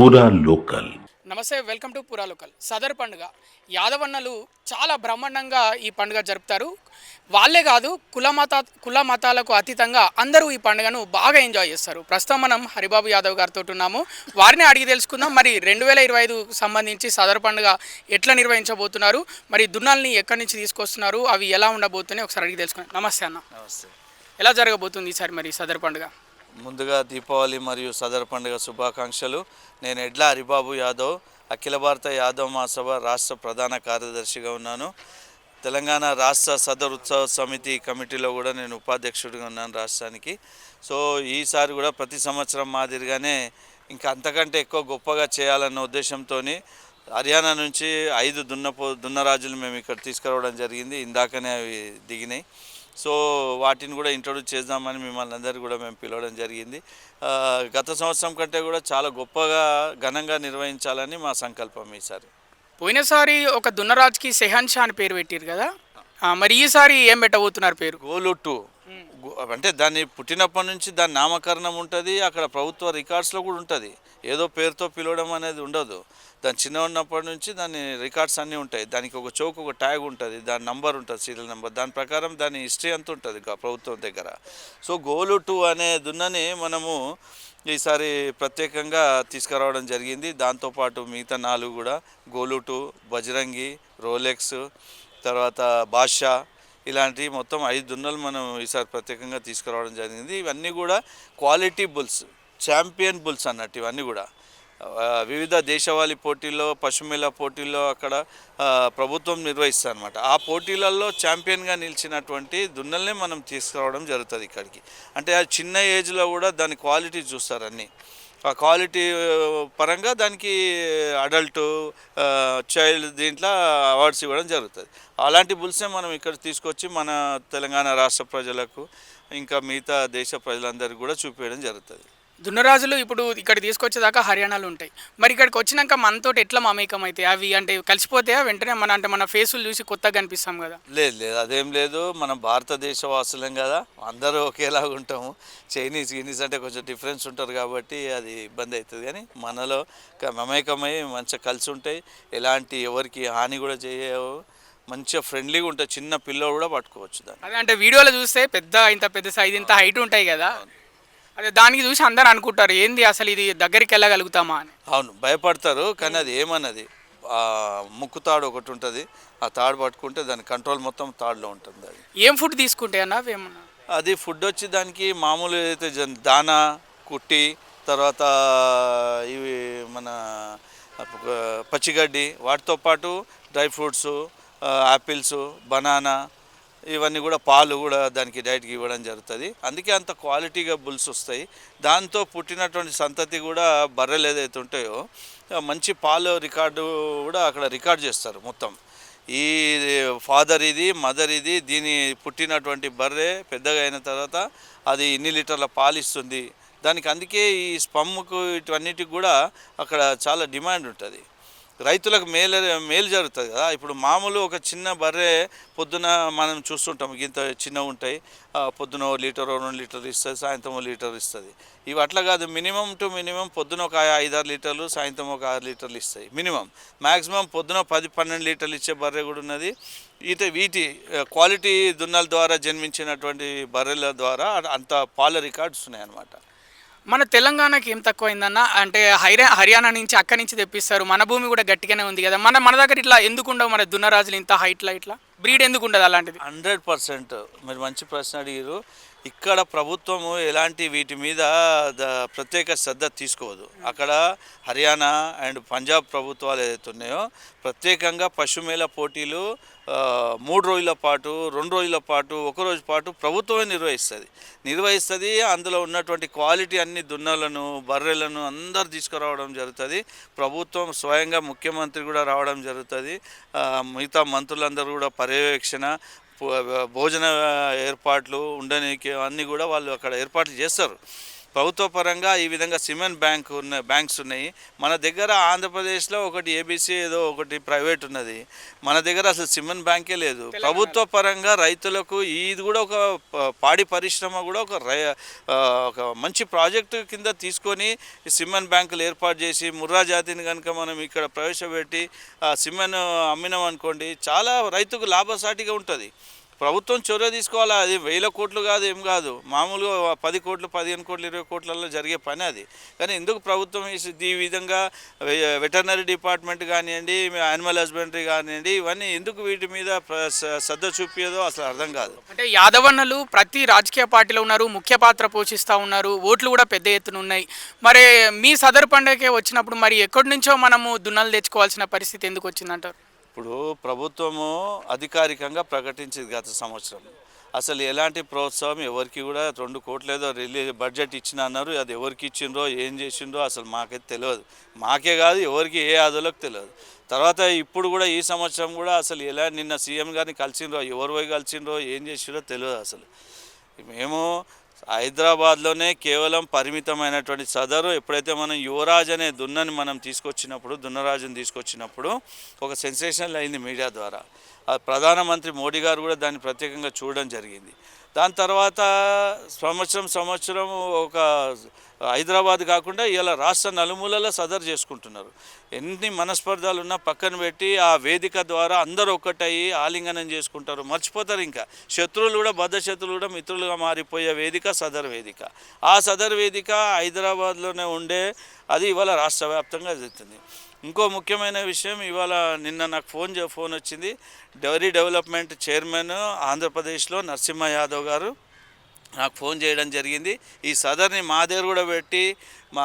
పూరా లోకల్ నమస్తే welcome to Pura local Sadar పండుగ. యాదవన్నలు చాలా బ్రహ్మాండంగా ఈ పండుగ జరుపుతారు. వాళ్ళే కాదు కుల మత కుల మతాలకు అతీతంగా అందరూ ఈ పండుగను బాగా ఎంజాయ్ చేస్తారు. ప్రస్తుతం మనం హరిబాబు యాదవ్ గారితో ఉన్నాము. వారిని అడిగి తెలుసుకుందాం. మరి రెండు వేల ఇరవై ఐదు సంబంధించి సదర్ పండుగ ఎట్లా నిర్వహించబోతున్నారు? మరి దున్నాల్ని ఎక్కడి నుంచి తీసుకొస్తున్నారు? అవి ఎలా ఉండబోతున్నాయి? ఒకసారి అడిగి తెలుసుకుందాం. నమస్తే అన్న. నమస్తే. ఎలా జరగబోతుంది ఈసారి మరి సదర్ పండుగ? ముందుగా దీపావళి మరియు సదర్ పండుగ శుభాకాంక్షలు. నేను ఎడ్ల హరిబాబు యాదవ్ అఖిల భారత యాదవ్ మహాసభ రాష్ట్ర ప్రధాన కార్యదర్శిగా ఉన్నాను. తెలంగాణ రాష్ట్ర సదర్ ఉత్సవ సమితి కమిటీలో కూడా నేను ఉపాధ్యక్షుడిగా ఉన్నాను రాష్ట్రానికి. సో ఈసారి కూడా ప్రతి సంవత్సరం మాదిరిగానే ఇంకా అంతకంటే ఎక్కువ గొప్పగా చేయాలన్న ఉద్దేశంతో హర్యానా నుంచి ఐదు దున్నపో దున్నరాజులు మేము ఇక్కడ తీసుకురావడం జరిగింది. ఇందాకనే అవి దిగినాయి. సో వాటిని కూడా ఇంట్రొడ్యూస్ చేద్దామని మిమ్మల్ని అందరూ కూడా మేము పిలవడం జరిగింది. గత సంవత్సరం కంటే కూడా చాలా గొప్పగా ఘనంగా నిర్వహించాలని మా సంకల్పం ఈసారి. పోయినసారి ఒక దున్నరాజుకి సెహన్ షా అని పేరు పెట్టారు కదా? మరి ఈసారి ఏం పెట్టబోతున్నారు పేరు? గోలు టూ అంటే దాన్ని పుట్టినప్పటి నుంచి దాని నామకరణం ఉంటుంది అక్కడ ప్రభుత్వ రికార్డ్స్లో కూడా ఉంటుంది. ఏదో పేరుతో పిలవడం అనేది ఉండదు. దాని చిన్న ఉన్నప్పటి నుంచి దాని రికార్డ్స్ అన్నీ ఉంటాయి. దానికి ఒక చౌక్ ఒక ట్యాగ్ ఉంటుంది. దాని నంబర్ ఉంటుంది సీరియల్ నెంబర్. దాని ప్రకారం దాని హిస్టరీ అంతా ఉంటుంది ప్రభుత్వం దగ్గర. సో గోలు టూ అనే దున్నని మనము ఈసారి ప్రత్యేకంగా తీసుకురావడం జరిగింది. దాంతోపాటు మిగతా నాలుగు కూడా గోలు టూ బజరంగి రోలెక్స్ తర్వాత బాద్షా ఇలాంటి మొత్తం ఐదు దున్నలు మనం ఈసారి ప్రత్యేకంగా తీసుకురావడం జరిగింది. ఇవన్నీ కూడా క్వాలిటీ బుల్స్ ఛాంపియన్ బుల్స్ అన్నట్టు ఇవన్నీ కూడా. వివిధ దేశవాళీ పోటీల్లో పశుమేళ పోటీల్లో అక్కడ ప్రభుత్వం నిర్వహిస్తుంది అనమాట ఆ పోటీలలో ఛాంపియన్గా నిలిచినటువంటి దున్నల్ని మనం తీసుకురావడం జరుగుతుంది ఇక్కడికి. అంటే ఆ చిన్న ఏజ్లో కూడా దాని క్వాలిటీ చూస్తారు అన్నీ. ఆ క్వాలిటీ పరంగా దానికి అడల్ట్ చైల్డ్ దీంట్లో అవార్డ్స్ ఇవ్వడం జరుగుతుంది. అలాంటి బుల్సే మనం ఇక్కడ తీసుకొచ్చి మన తెలంగాణ రాష్ట్ర ప్రజలకు ఇంకా మిగతా దేశ ప్రజలందరికీ కూడా చూపించడం జరుగుతుంది. దున్నరాజులు ఇప్పుడు ఇక్కడ తీసుకొచ్చేదాకా హర్యానాలో ఉంటాయి. మరి ఇక్కడికి వచ్చినాక మనతో ఎట్లా మమేకం అయితే? అవి అంటే కలిసిపోతే వెంటనే మన అంటే మన ఫేసులు చూసి కొత్తగా కనిపిస్తాం కదా. లేదు లేదు అదేం లేదు. మనం భారతదేశ వాసులం కదా. అందరూ ఒకేలాగా ఉంటాము. చైనీస్ గినీస్ అంటే కొంచెం డిఫరెన్స్ ఉంటారు కాబట్టి అది ఇబ్బంది అవుతుంది. కానీ మనలో మమేకమై మంచిగా కలిసి ఉంటాయి ఎలాంటి ఎవరికి హాని కూడా చేయవు. మంచిగా ఫ్రెండ్లీగా ఉంటాయి చిన్న పిల్లలు కూడా పట్టుకోవచ్చు దాన్ని. అదే అంటే వీడియోలో చూస్తే పెద్ద ఇంత పెద్ద సైజ్ ఇంత హైట్ ఉంటాయి కదా. అదే దానికి చూసి అందరు అనుకుంటారు ఏంది అసలు ఇది దగ్గరికి వెళ్ళగలుగుతామా? అని. అవును భయపడతారు కానీ అది ఏమన్నది? ఆ ముక్కు తాడు ఒకటి ఉంటుంది ఆ తాడు పట్టుకుంటే దాని కంట్రోల్ మొత్తం తాడులో ఉంటుంది అది. ఏం ఫుడ్ తీసుకుంటే అన్న ఏమన్నా? అది ఫుడ్ వచ్చి దానికి మామూలు ఏదైతే జన్- దానా కుట్టి తర్వాత ఇవి మన పచ్చిగడ్డి వాటితో పాటు డ్రై ఫ్రూట్స్ యాపిల్స్ బనానా ఇవన్నీ కూడా పాలు కూడా దానికి డైట్కి ఇవ్వడం జరుగుతుంది. అందుకే అంత క్వాలిటీగా బుల్స్ వస్తాయి. దాంతో పుట్టినటువంటి సంతతి కూడా బర్రెలు ఏదైతే ఉంటాయో మంచి పాలు రికార్డు కూడా అక్కడ రికార్డ్ చేస్తారు మొత్తం. ఈ ఫాదర్ ఇది మదర్ ఇది దీని పుట్టినటువంటి బర్రె పెద్దగా అయిన తర్వాత అది ఇన్ని లీటర్ల పాలు ఇస్తుంది. దానికి అందుకే ఈ స్పమ్కు ఇటువన్నిటికి కూడా అక్కడ చాలా డిమాండ్ ఉంటుంది. రైతులకు మేలు మేలు జరుగుతుంది కదా. ఇప్పుడు మామూలు ఒక చిన్న బర్రె పొద్దున మనం చూస్తుంటాం ఇంత చిన్నగా ఉంటాయి. పొద్దున ఓ లీటర్ రెండు లీటర్ ఇస్తుంది సాయంత్రం ఓ లీటర్ ఇస్తుంది. ఇవి అట్లా కాదు మినిమం టు మినిమం పొద్దున ఒక ఐదారు లీటర్లు సాయంత్రం ఒక ఆరు లీటర్లు ఇస్తాయి మినిమం. మ్యాక్సిమం పొద్దున పది పన్నెండు లీటర్లు ఇచ్చే బర్రె కూడా ఉన్నది. ఇట వీటి క్వాలిటీ దున్నల ద్వారా జన్మించినటువంటి బర్రెల ద్వారా అంత పాల రికార్డ్స్ ఉన్నాయి అన్నమాట మన తెలంగాణకి ఏం తక్కువైందన్న అంటే హైరా హర్యానా నుంచి అక్కడి నుంచి తెప్పిస్తారు. మన భూమి కూడా గట్టిగానే ఉంది కదా. మన మన దగ్గర ఇట్లా ఎందుకు ఉండవు మన దున్నరాజులు ఇంత హైట్లో ఇట్లా? బ్రీడ్ ఎందుకు ఉండదు అలాంటిది? Hundred percent. మీరు మంచి ప్రశ్న అడిగారు. ఇక్కడ ప్రభుత్వము ఎలాంటి వీటి మీద ప్రత్యేక శ్రద్ధ తీసుకోదు. అక్కడ హర్యానా అండ్ పంజాబ్ ప్రభుత్వాలు ఏదైతే ఉన్నాయో ప్రత్యేకంగా పశుమేళ పోటీలు మూడు రోజుల పాటు రెండు రోజుల పాటు ఒక రోజు పాటు ప్రభుత్వమే నిర్వహిస్తుంది. నిర్వహిస్తుంది అందులో ఉన్నటువంటి క్వాలిటీ అన్ని దున్నలను బర్రెలను అందరు తీసుకురావడం జరుగుతుంది. ప్రభుత్వం స్వయంగా ముఖ్యమంత్రి కూడా రావడం జరుగుతుంది. మిగతా మంత్రులందరూ కూడా పర్యవేక్షణ భోజన ఏర్పాట్లు ఉండడానికి అన్నీ కూడా వాళ్ళు అక్కడ ఏర్పాట్లు చేస్తారు. ప్రభుత్వ పరంగా ఈ విధంగా సిమెంట్ బ్యాంక్ ఉన్న బ్యాంక్స్ ఉన్నాయి. మన దగ్గర ఆంధ్రప్రదేశ్లో ఒకటి ఏబీసీ ఏదో ఒకటి ప్రైవేట్ ఉన్నది. మన దగ్గర అసలు సిమెంట్ బ్యాంకే లేదు. ప్రభుత్వ పరంగా రైతులకు ఇది కూడా ఒక పాడి పరిశ్రమ కూడా ఒక ఒక మంచి ప్రాజెక్టు కింద తీసుకొని సిమెంట్ బ్యాంకులు ఏర్పాటు చేసి ముర్రా జాతిని కనుక మనం ఇక్కడ ప్రవేశపెట్టి సిమెంట్ అమ్మినాం అనుకోండి చాలా రైతుకు లాభసాటిగా ఉంటుంది. ప్రభుత్వం చొరవ తీసుకోవాలి? అది వేల కోట్లు కాదు ఏం కాదు. మామూలుగా పది కోట్లు పదిహేను కోట్లు ఇరవై కోట్లలో జరిగే పని అది. కానీ ఎందుకు ప్రభుత్వం ఈ- విధంగా వెటర్నరీ డిపార్ట్మెంట్ కానివ్వండి యానిమల్ హస్బెండరీ కానివ్వండి ఇవన్నీ ఎందుకు వీటి మీద శ్రద్ధ చూపించదో అసలు అర్థం కాదు. అంటే యాదవన్నలు ప్రతి రాజకీయ పార్టీలో ఉన్నారు ముఖ్య పాత్ర పోషిస్తూ ఉన్నారు ఓట్లు కూడా పెద్ద ఎత్తున ఉన్నాయి. మరి మీ సదరు పండుగకే వచ్చినప్పుడు మరి ఎక్కడి నుంచో మనము దున్నలు తెచ్చుకోవాల్సిన పరిస్థితి ఎందుకు వచ్చిందంటారు? ఇప్పుడు ప్రభుత్వము అధికారికంగా ప్రకటించింది గత సంవత్సరం. అసలు ఎలాంటి ప్రోత్సాహం ఎవరికి కూడా రెండు కోట్లు ఏదో రిలీజ్ బడ్జెట్ ఇచ్చిన అన్నారు అది ఎవరికి ఇచ్చిండ్రో ఏం చేసిండ్రో అసలు మాకైతే తెలియదు. మాకే కాదు ఎవరికి ఏ ఆదులకు తెలియదు. తర్వాత ఇప్పుడు కూడా ఈ సంవత్సరం కూడా అసలు ఎలా నిన్న సీఎం గారిని కలిసిండ్రో ఎవరు పోయి కలిసిండ్రో ఏం చేసిండ్రో తెలియదు అసలు. మేము హైదరాబాద్లోనే కేవలం పరిమితమైనటువంటి సదరు. ఎప్పుడైతే మనం యువరాజ్ అనే దున్నని మనం తీసుకొచ్చినప్పుడు దున్నరాజుని తీసుకొచ్చినప్పుడు ఒక సెన్సేషనల్ అయింది మీడియా ద్వారా. ప్రధానమంత్రి మోడీ గారు కూడా దాన్ని ప్రత్యేకంగా చూడడం జరిగింది. దాని తర్వాత సంవత్సరం సంవత్సరం ఒక హైదరాబాద్ కాకుండా ఇలా రాష్ట్ర నలుమూలలో సదరు చేసుకుంటున్నారు. ఎన్ని మనస్పర్ధాలు ఉన్నా పక్కన పెట్టి ఆ వేదిక ద్వారా అందరూ ఒక్కటయ్యి ఆలింగనం చేసుకుంటారు. మర్చిపోతారు ఇంకా. శత్రువులు కూడా బద్ధ శత్రువులు కూడా మిత్రులుగా మారిపోయే వేదిక సదర్ వేదిక. ఆ సదర్ వేదిక హైదరాబాద్లోనే ఉండే అది ఇవాళ రాష్ట్ర వ్యాప్తంగా జరుగుతుంది. ఇంకో ముఖ్యమైన విషయం ఇవాళ నిన్న నాకు ఫోన్ చే- ఫోన్ వచ్చింది. డైరీ డెవలప్మెంట్ చైర్మన్ ఆంధ్రప్రదేశ్లో నరసింహ యాదవ్ గారు. నాకు ఫోన్ చేయడం జరిగింది. ఈ సదర్ని మా దగ్గర కూడా పెట్టి మా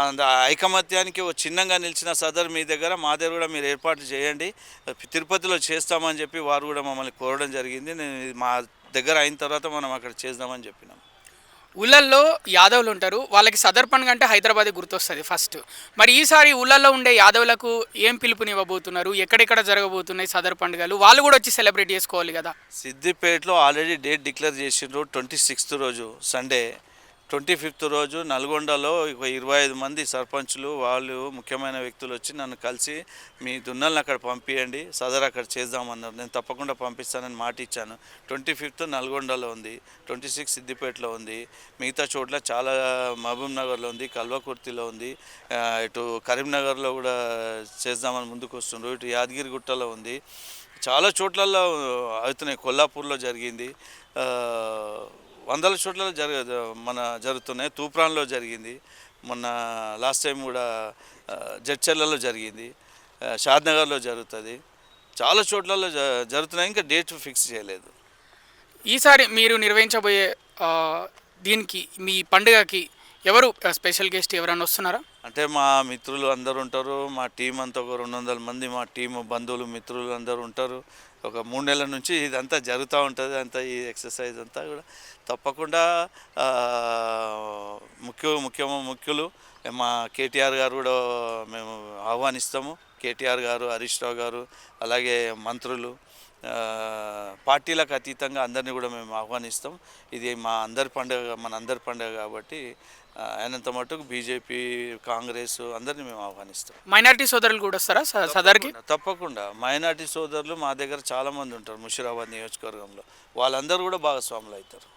ఐకమత్యానికి ఓ చిన్నంగా నిలిచిన సదర్ మీ దగ్గర మా దగ్గర కూడా మీరు ఏర్పాటు చేయండి. తిరుపతిలో చేస్తామని చెప్పి వారు కూడా మమ్మల్ని కోరడం జరిగింది. నేను మా దగ్గర అయిన తర్వాత మనం అక్కడ చేద్దామని చెప్పినాం. ఊళ్ళల్లో యాదవులు ఉంటారు. వాళ్ళకి సదర్ కంటే అంటే హైదరాబాద్ గుర్తొస్తుంది ఫస్ట్. మరి ఈసారి ఊళ్ళల్లో ఉండే యాదవులకు ఏం పిలుపునివ్వబోతున్నారు? ఎక్కడెక్కడ జరగబోతున్నాయి సదర్ పండుగలు వాళ్ళు కూడా వచ్చి సెలబ్రేట్ చేసుకోవాలి కదా. సిద్దిపేటలో ఆల్రెడీ డేట్ డిక్లేర్ చేసిండ్రు ట్వంటీ సిక్స్త్ రోజు సండే. ట్వంటీ ఫిఫ్త్ రోజు నల్గొండలో ఇరవై ఐదు మంది సర్పంచులు వాళ్ళు ముఖ్యమైన వ్యక్తులు వచ్చి నన్ను కలిసి మీ దున్నల్ని అక్కడ పంపించండి సదర్ అక్కడ చేద్దామన్నారు. నేను తప్పకుండా పంపిస్తానని మాట ఇచ్చాను. ట్వంటీ ఫిఫ్త్ నల్గొండలో ఉంది ట్వంటీ సిక్స్ సిద్దిపేటలో ఉంది మిగతా చోట్ల చాలా మహబూబ్ నగర్లో ఉంది కల్వకుర్తిలో ఉంది ఇటు కరీంనగర్లో కూడా చేద్దామని ముందుకు వస్తుండ్రు ఇటు యాదగిరిగుట్టలో ఉంది. చాలా చోట్లలో అవుతున్నాయి. కొల్లాపూర్లో జరిగింది. వందల చోట్ల జరగ మన జరుగుతున్నాయి. తూప్రాన్లో జరిగింది. మొన్న లాస్ట్ టైం కూడా జడ్చర్లలో జరిగింది. షాద్నగర్లో జరుగుతుంది. చాలా చోట్లలో జ- జరుగుతున్నాయి. ఇంకా డేట్ ఫిక్స్ చేయలేదు. ఈసారి మీరు నిర్వహించబోయే దీనికి మీ పండుగకి ఎవరు స్పెషల్ గెస్ట్ ఎవరైనా వస్తున్నారా? అంటే మా మిత్రులు అందరు ఉంటారు. మా టీం అంతా ఒక రెండు వందల మంది. మా టీం బంధువులు మిత్రులు అందరూ ఉంటారు. ఒక మూడు నెలల నుంచి ఇదంతా జరుగుతూ ఉంటుంది అంతా ఈ ఎక్సర్సైజ్ అంతా కూడా. తప్పకుండా ముఖ్య ముఖ్య ముఖ్యులు మా కేటీఆర్ గారు కూడా మేము ఆహ్వానిస్తాము. కేటీఆర్ గారు హరీష్ రావు గారు అలాగే మంత్రులు పార్టీలకు అతీతంగా అందరినీ కూడా మేము ఆహ్వానిస్తాం. ఇది మా అందరి పండుగ మన అందరి పండుగ కాబట్టి అయినంత మటుకు బీజేపీ కాంగ్రెస్ అందరినీ మేము ఆహ్వానిస్తాం. మైనారిటీ సోదరులు కూడా వస్తారా సదర్కి? తప్పకుండా. మైనార్టీ సోదరులు మా దగ్గర చాలామంది ఉంటారు ముషిరాబాద్ నియోజకవర్గంలో. వాళ్ళందరూ కూడా భాగస్వాములు అవుతారు.